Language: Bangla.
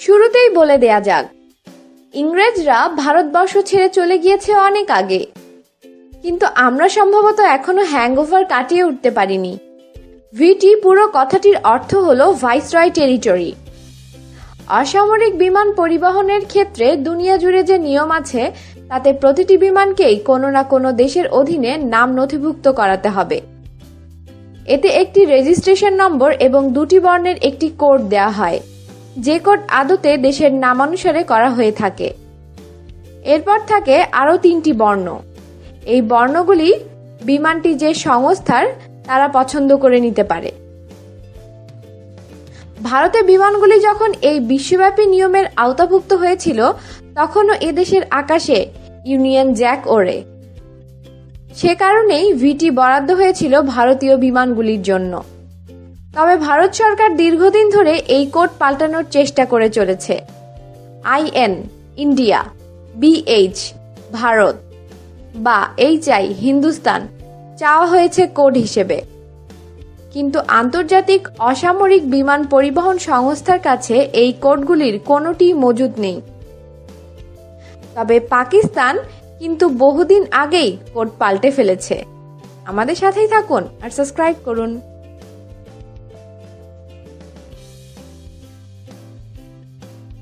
শুরুতেই বলে দেয়া যাক। ইংরেজরা ভারতবর্ষ ছেড়ে চলে গিয়েছে অনেক আগে। কিন্তু আমরা সম্ভবত এখনও হ্যাংওভার কাটিয়ে উঠতে পারিনি। ভিটি পুরো কথাটির অর্থ হলো ভাইসরয় টেরিটরি। অসামরিক বিমান পরিবহনের ক্ষেত্রে দুনিয়া জুড়ে যে নিয়ম আছে, তাতে প্রতিটি বিমানকেই কোনো না কোনো দেশের অধীনে নাম নথিভুক্ত করাতে হবে। এতে একটি রেজিস্ট্রেশন নম্বর এবং দুটি বর্ণের একটি কোড দেওয়া হয়। যে কোড আদতে দেশের নামানুসারে করা হয়ে থাকে। এরপর থাকে আরও তিনটি বর্ণ। এই বর্ণগুলি বিমানটি যে সংস্থার, তারা পছন্দ করে নিতে পারে। ভারতে বিমানগুলি যখন এই বিশ্বব্যাপী নিয়মের আওতাভুক্ত হয়েছিল, তখনও এদেশের আকাশে ইউনিয়ন জ্যাক ওড়ে। সে কারণেই ভিটি বরাদ্দ হয়েছিল ভারতীয় বিমানগুলির জন্য। তবে ভারত সরকার দীর্ঘদিন ধরে এই কোড পাল্টানোর চেষ্টা করে চলেছে। আইএন ইন্ডিয়া বিএইচ ভারত বা এইচআই হিন্দুস্তান, চাওয়া হয়েছে কোড হিসেবে। কিন্তু আন্তর্জাতিক অসামরিক বিমান পরিবহন সংস্থার কাছে এই কোডগুলির কোনোটি মজুদ নেই। তবে পাকিস্তান কিন্তু বহুদিন আগেই কোড পাল্টে ফেলেছে। আমাদের সাথেই থাকুন আর সাবস্ক্রাইব করুন।